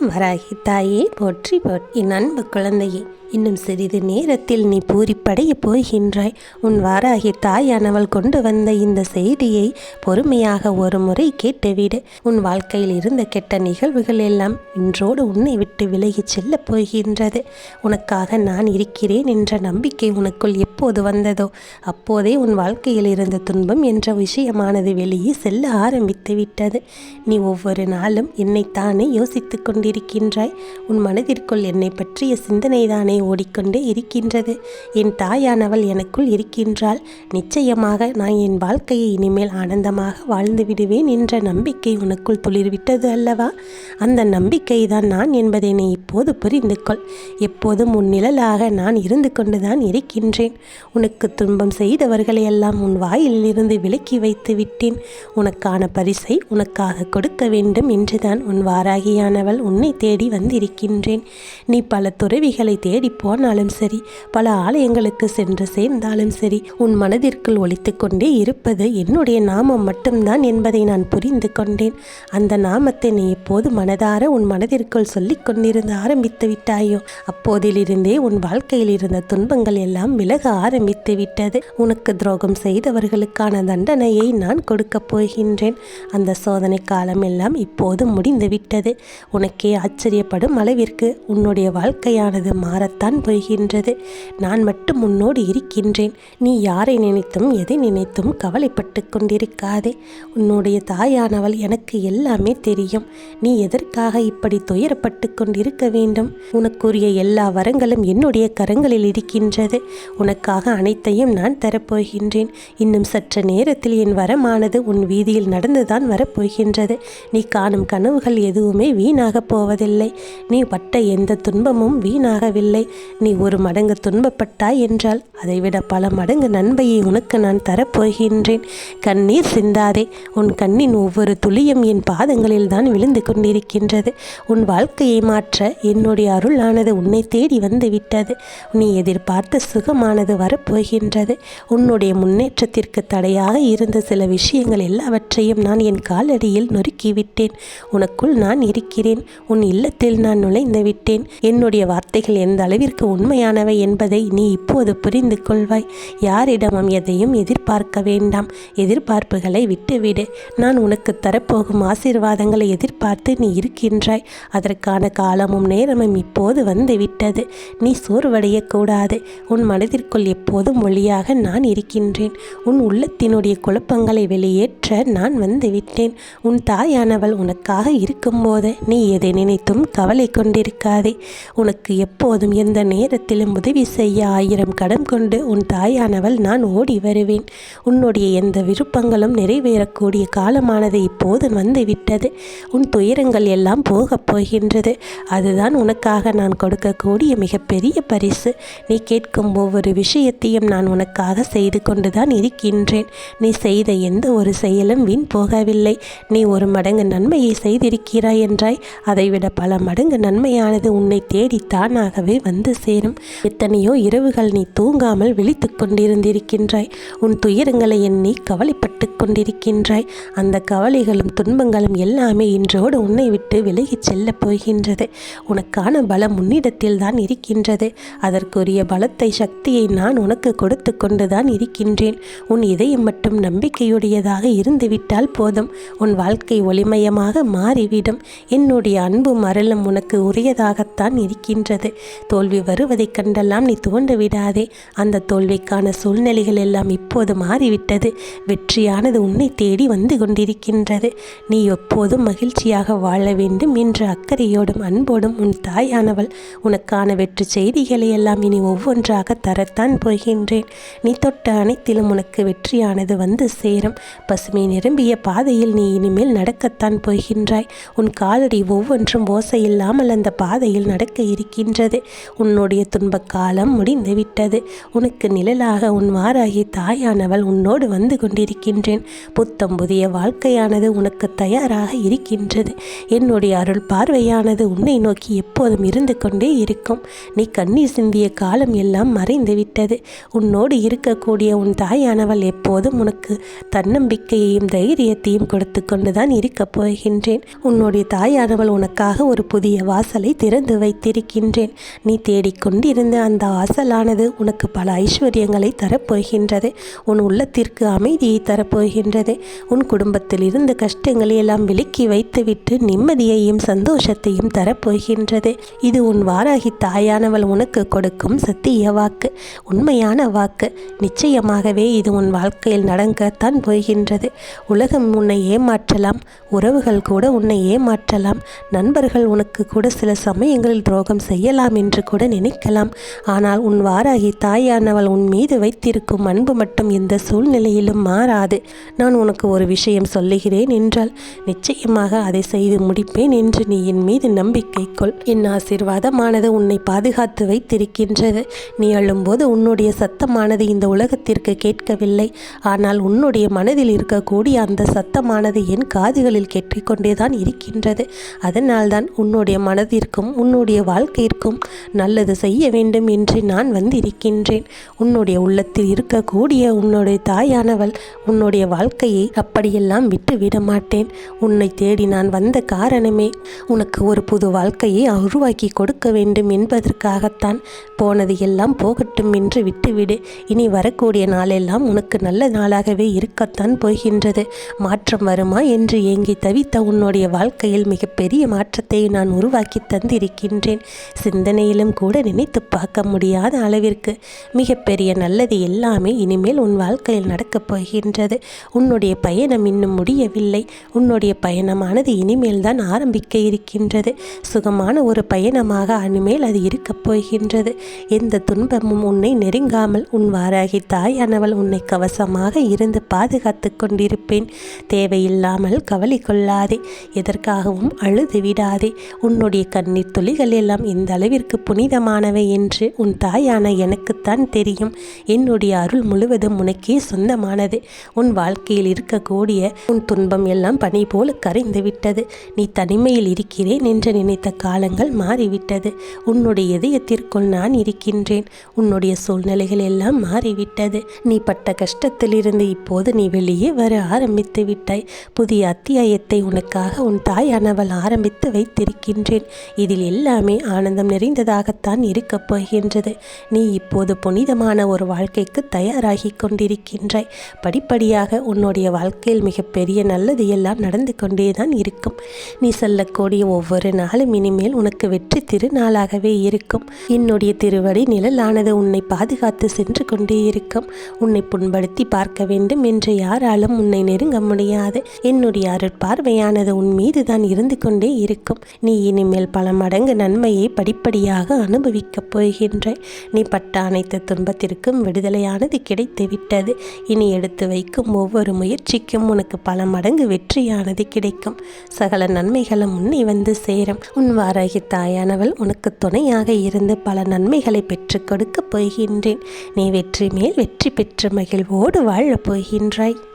வராகி தாயே போற்றி போற்றி. என் அன்பு குழந்தையே இன்னும் சிறிது நேரத்தில் நீ பூரிப்படைய போகின்றாய். உன் வாராகி தாயானவள் கொண்டு வந்த இந்த செய்தியை பொறுமையாக ஒரு முறை கேட்டுவிடு. உன் வாழ்க்கையில் இருந்த கெட்ட நிகழ்வுகள் எல்லாம் இன்றோடு உன்னை விட்டு விலகிச் செல்லப் போகின்றது. உனக்காக நான் இருக்கிறேன் என்ற நம்பிக்கை உனக்குள் எப்போது வந்ததோ அப்போதே உன் வாழ்க்கையில் இருந்த துன்பம் என்ற விஷயமானது வெளியே செல்ல ஆரம்பித்து விட்டது. நீ ஒவ்வொரு நாளும் என்னைத்தானே யோசித்துக் கொண்டிருக்கின்றாய். உன் மனதிற்குள் என்னை பற்றிய சிந்தனைதானே ஓடிக்கொண்டே இருக்கின்றது. என் தாயானவள் எனக்குள் இருக்கின்றாள். நிச்சயமாக நான் என் வாழ்க்கையை இனிமேல் ஆனந்தமாக வாழ்ந்து விடுவேன் என்ற நம்பிக்கை உனக்குள் துளிர்விட்டது அல்லவா? அந்த நம்பிக்கை தான் நான் என்பதை நீ இப்போது புரிந்து கொள் எப்போதும் உன் நிழலாக நான் இருந்து கொண்டுதான் இருக்கின்றேன். உனக்கு துன்பம் செய்தவர்களை எல்லாம் உன் வாயிலிருந்து விலக்கி வைத்து விட்டேன். உனக்கான பரிசை உனக்காக கொடுக்க வேண்டும் என்றுதான் உன் வாராகியானவள் உன்னை தேடி வந்திருக்கின்றேன். நீ பல துறவிகளை தேடி போனாலும் சரி பல ஆலயங்களுக்கு சென்று சேர்ந்தாலும் சரி உன் மனதிற்குள் ஒழித்து கொண்டே இருப்பது என்னுடைய நாமம் மட்டும்தான் என்பதை நான் புரிந்து கொண்டேன். அந்த நாமத்தை நீ இப்போது மனதார உன் மனதிற்குள் சொல்லிக் கொண்டிருந்து ஆரம்பித்து விட்டாயோ அப்போதிலிருந்தே உன் வாழ்க்கையில் இருந்த துன்பங்கள் எல்லாம் விலக ஆரம்பித்து விட்டது. உனக்கு துரோகம் செய்தவர்களுக்கான தண்டனையை நான் கொடுக்கப் போகின்றேன். அந்த சோதனை காலம் எல்லாம் இப்போது முடிந்து விட்டது. உனக்கே ஆச்சரியப்படும் அளவிற்கு உன்னுடைய வாழ்க்கையானது மாறத்தான் போகின்றது நான் மட்டும் உன்னோடு இருக்கின்றேன். நீ யாரை நினைத்தும் எதை நினைத்தும் கவலைப்பட்டு கொண்டிருக்காதே. உன்னுடைய தாயானவள் எனக்கு எல்லாமே தெரியும். நீ எதற்காக இப்படி துயரப்பட்டு கொண்டிருக்க வேண்டும்? உனக்குரிய எல்லா வரங்களும் என்னுடைய கரங்களில் இருக்கின்றது. உனக்காக அனைத்தையும் நான் தரப்போகின்றேன். இன்னும் சற்று நேரத்தில் என் வரமானது உன் வீதியில் நடந்துதான் வரப்போகின்றது. நீ காணும் கனவுகள் எதுவுமே வீணாகப் போவதில்லை. நீ பட்ட எந்த துன்பமும் வீணாகவில்லை. நீ ஒரு மடங்கு துன்பப்பட்டாய் என்றால் அதைவிட பல மடங்கு நன்மையை உனக்கு நான் தரப்போகின்றேன். கண்ணீர் சிந்தாதே உன் கண்ணின் ஒவ்வொரு துளியும் என் பாதங்களில் தான் விழுந்து கொண்டிருக்கின்றது. உன் வாழ்க்கையை மாற்ற என்னுடைய அருளானது உன்னை தேடி வந்து விட்டது. நீ எதிர்பார்த்த சுகமானது வரப்போகின்றது. உன்னுடைய முன்னேற்றத்திற்கு தடையாக இருந்த சில விஷயங்கள் எல்லாவற்றையும் நான் என் காலடியில் நொறுக்கிவிட்டேன். உனக்குள் நான் இருக்கிறேன். உன் இல்லத்தில் நான் நுழைந்து விட்டேன் என்னுடைய வார்த்தைகள் எந்த அளவிற்கு உண்மையானவை என்பதை நீ இப்போது புரிந்து கொள்வாய் யாரிடமும் எதையும் எதிர்பார்க்க வேண்டாம். எதிர்பார்ப்புகளை விட்டுவிடு. நான் உனக்கு தரப்போகும் ஆசீர்வாதங்களை எதிர்பார்த்து நீ இருக்கின்றாய். அதற்கான காலமும் நேரமும் இப்போது வந்துவிட்டது. நீ சோர்வடையக்கூடாது. உன் மனதிற்குள் எப்போதும் ஒளியாக நான் இருக்கின்றேன். உன் உள்ளத்தினுடைய குழப்பங்களை வெளியேற்ற நான் வந்துவிட்டேன். உன் தாயானவள் உனக்காக இருக்கும்போது நீ எதை நினைத்தும் கவலை கொண்டிருக்காதே. உனக்கு எப்போதும் எந்த நேரத்திலும் உதவி செய்ய ஆயிரம் கடன் கொண்டு உன் தாயானவள் நான் ஓடி வருவேன். உன்னுடைய எந்த விருப்பங்களும் நிறைவேறக்கூடிய காலமானது இப்போது வந்துவிட்டது. உன் துயரங்கள் எல்லாம் போகப் போகின்றது. அதுதான் உனக்காக நான் கொடுக்கக்கூடிய மிகப்பெரிய பரிசு. நீ கேட்கும் ஒவ்வொரு விஷயத்தையும் நான் உனக்காக செய்து கொண்டுதான் இருக்கின்றேன். நீ செய்த எந்த ஒரு செயலும் வீண் போகவில்லை. நீ ஒரு மடங்கு நன்மையை செய்திருக்கிறாய் என்றாய். அதைவிட பல மடங்கு நன்மையானது உன்னை தேடி தானாகவே வந்து சேரும். எத்தனையோ இரவுகள் நீ தூங்காமல் விழித்துக் கொண்டிருந்திருக்கின்றாய். உன் துயரங்களை எண்ணி கவலைப்பட்டு கொண்டிருக்கின்றாய். அந்த கவலைகளும் துன்பங்களும் எல்லாமே இன்றோடு உன்னை விட்டு விலகிச் செல்லப் போகின்றது. உனக்கான பலம் உன்னிடத்தில் தான் இருக்கின்றது. அதற்குரிய பலத்தை சக்தியை நான் உனக்கு கொடுத்து கொண்டுதான் இருக்கின்றேன். உன் இதயம் மட்டும் நம்பிக்கையுடையதாக இருந்துவிட்டால் போதும். உன் வாழ்க்கை ஒளிமயமாக மாறிவிடும். என்னுடைய அன்பும் அருளும் உனக்கு உரியதாகத்தான் இருக்கின்றது. தோல்வி வருவதைக் கண்டெல்லாம் நீ துவண்டு விடாதே. அந்த தோல்விக்கான சூழ்நிலைகள் எல்லாம் இப்போது மாறிவிட்டது. வெற்றியானது உன்னை தேடி வந்து கொண்டிருக்கின்றது. நீ எப்போதும் மகிழ்ச்சியாக வாழ வேண்டும் என்ற அக்கறையோடும் அன்போடும் உன் தாயானவள். உனக்கான வெற்றி செய்திகளை எல்லாம் இனி ஒவ்வொன்றாக தரத்தான் போகின்றேன். நீ தொட்ட அனைத்திலும் உனக்கு வெற்றியானது வந்து சேரும். பசுமை நிரம்பிய பாதையில் நீ இனிமேல் நடக்கத்தான் போகின்றாய். உன் காலடி ஒவ்வொன்றும் ஓசையில்லாமல் அந்த பாதையில் நடக்க இருக்கின்றது. உன்னுடைய துன்பக் காலம் முடிந்து விட்டது உனக்கு நிழலாக உன் வாராகி தாயானவள் உன்னோடு வந்து கொண்டிருக்கின்றேன். புத்தம் புதிய வாழ்க்கையானது உனக்கு தயாராக இருக்கின்றது. என்னுடைய அருள் பார்வையானது உன்னை நோக்கி எப்போதும் இருந்து கொண்டே இருக்கும். நீ கண்ணீர் சிந்திய காலம் எல்லாம் மறைந்து விட்டது உன்னோடு இருக்கக்கூடிய உன் தாயானவள் எப்போதும் உனக்கு தன்னம்பிக்கையையும் தைரியத்தையும் கொடுத்து கொண்டுதான் இருக்கப் போகின்றேன். உன்னுடைய தாயானவள் உனக்காக ஒரு புதிய வாசலை திறந்து வைத்திருக்கின்றேன். நீ தேடிக்கொண்டிருந்த அந்த ஆசலானது உனக்கு பல ஐஸ்வர்யங்களை தரப்போகின்றது. உன் உள்ளத்திற்கு அமைதியை தரப்போகின்றது. உன் குடும்பத்தில் இருந்த கஷ்டங்களை எல்லாம் விலக்கி வைத்துவிட்டு நிம்மதியையும் சந்தோஷத்தையும் தரப்போகின்றது. இது உன் வாராகி தாயானவள் உனக்கு கொடுக்கும் சத்திய வாக்கு. உண்மையான வாக்கு. நிச்சயமாகவே இது உன் வாழ்க்கையில் நடக்கத்தான் போகின்றது. உலகம் உன்னை ஏமாற்றலாம். உறவுகள் கூட உன்னை ஏமாற்றலாம். நண்பர்கள் உனக்கு கூட சில சமயங்களில் துரோகம் செய்யலாம் என்று கூட நினைக்கலாம். ஆனால் உன் வாராகி தாயானவள் உன் மீது வைத்திருக்கும் அன்பு மட்டும் எந்த சூழ்நிலையிலும் மாறாது. நான் உனக்கு ஒரு விஷயம் சொல்லுகிறேன் என்றால் நிச்சயமாக அதை செய்து முடிப்பேன் என்று நீ என் மீது நம்பிக்கை கொள். என் ஆசீர்வாதமானது உன்னை பாதுகாத்து வைத்திருக்கின்றது. நீ அழும்போது உன்னுடைய சத்தமானது இந்த உலகத்திற்கு கேட்கவில்லை. ஆனால் உன்னுடைய மனதில் இருக்கக்கூடிய அந்த சத்தமானது என் காதுகளில் கேட்டுக்கொண்டேதான் இருக்கின்றது. அதனால்தான் உன்னுடைய மனதிற்கும் உன்னுடைய வாழ்க்கையிற்கும் நல்லது செய்ய வேண்டும் என்று நான் வந்திருக்கின்றேன். உன்னுடைய உள்ளத்தில் இருக்கக்கூடிய உன்னுடைய தாயானவள் உன்னுடைய வாழ்க்கையை அப்படியெல்லாம் விட்டு விட மாட்டேன். உன்னை தேடி நான் வந்த காரணமே உனக்கு ஒரு புது வாழ்க்கையை உருவாக்கி கொடுக்க வேண்டும் என்பதற்காகத்தான். போனது எல்லாம் போகட்டும் என்று விட்டுவிடு. இனி வரக்கூடிய நாளெல்லாம் உனக்கு நல்ல நாளாகவே இருக்கத்தான் போகின்றது. மாற்றம் வருமா என்று ஏங்கி தவித்த உன்னுடைய வாழ்க்கையில் மிகப்பெரிய மாற்றத்தை நான் உருவாக்கி தந்திருக்கின்றேன். சிந்தனையிலும் கூட நினைத்து பார்க்க முடியாத அளவிற்கு மிகப்பெரிய நல்லது எல்லாமே இனிமேல் உன் வாழ்க்கையில் நடக்கப் போகின்றது. உன்னுடைய பயணம் இன்னும் முடியவில்லை. உன்னுடைய பயணமானது இனிமேல் தான் ஆரம்பிக்க இருக்கின்றது. சுகமான ஒரு பயணமாக இனிமேல் அது இருக்கப் போகின்றது. எந்த துன்பமும் உன்னை நெருங்காமல் உன் வாராகி தாயானவள் உன்னை கவசமாக இருந்து பாதுகாத்து கொண்டிருப்பேன். தேவையில்லாமல் கவலை கொள்ளாதே. எதற்காகவும் அழுது விடாதே. உன்னுடைய கண்ணீர் துளிகள் எல்லாம் இந்த அளவிற்கு புனிதமானவை என்று உன் தாயான எனக்குத்தான் தெரியும். என்னுடைய அருள் முழுவதும் உனக்கே சொந்தமானது. உன் வாழ்க்கையில் இருக்கக்கூடிய உன் துன்பம் எல்லாம் பனி போல கரைந்து விட்டது. நீ தனிமையில் இருக்கிறேன் என்று நினைத்த காலங்கள் மாறிவிட்டது. உன்னுடைய இதயத்திற்குள் நான் இருக்கின்றேன். உன்னுடைய சூழ்நிலைகள் எல்லாம் மாறிவிட்டது. நீ பட்ட கஷ்டத்திலிருந்து இப்போது நீ வெளியே வர ஆரம்பித்து விட்டாய். புதிய அத்தியாயத்தை உனக்காக உன் தாயானவள் ஆரம்பித்து வைத்திருக்கின்றேன். இதில் எல்லாமே ஆனந்தம் நிறைந்ததாக நிறைந்ததாகத்தான் இருக்கப் போகின்றது. நீ இப்போது புனிதமான ஒரு வாழ்க்கைக்கு தயாராகி கொண்டிருக்கின்றாய். படிப்படியாக உன்னுடைய வாழ்க்கையில் மிகப்பெரிய நல்லது எல்லாம் நடந்து கொண்டேதான் இருக்கும். நீ சொல்லக்கூடிய ஒவ்வொரு நாளும் இனிமேல் உனக்கு வெற்றி திருநாளாகவே இருக்கும். என்னுடைய திருவடி நிழலானது உன்னை பாதுகாத்து சென்று கொண்டே இருக்கும். உன்னை புண்படுத்தி பார்க்க வேண்டும் என்று யாராலும் உன்னை நெருங்க முடியாது. என்னுடைய அருட்பார்வையானது உன் மீது தான் இருந்து கொண்டே இருக்கும். நீ இனிமேல் பல மடங்கு நன்மையை படிப்படியாக அனுபவிக்கப் போகின்றாய் நீ பட்ட அனைத்து துன்பத்திற்கும் விடுதலையானது கிடைத்து விட்டது. இனி எடுத்து வைக்கும் ஒவ்வொரு முயற்சிக்கும் உனக்கு பல மடங்கு வெற்றியானது கிடைக்கும். சகல நன்மைகளும் உன்னை வந்து சேரும். உன் வாராகி தாயானவள் உனக்கு துணையாக இருந்து பல நன்மைகளை பெற்றுக் கொடுக்கப் போகின்றேன். நீ வெற்றி மேல் வெற்றி பெற்று மகிழ்வோடு வாழப் போகின்றாய்.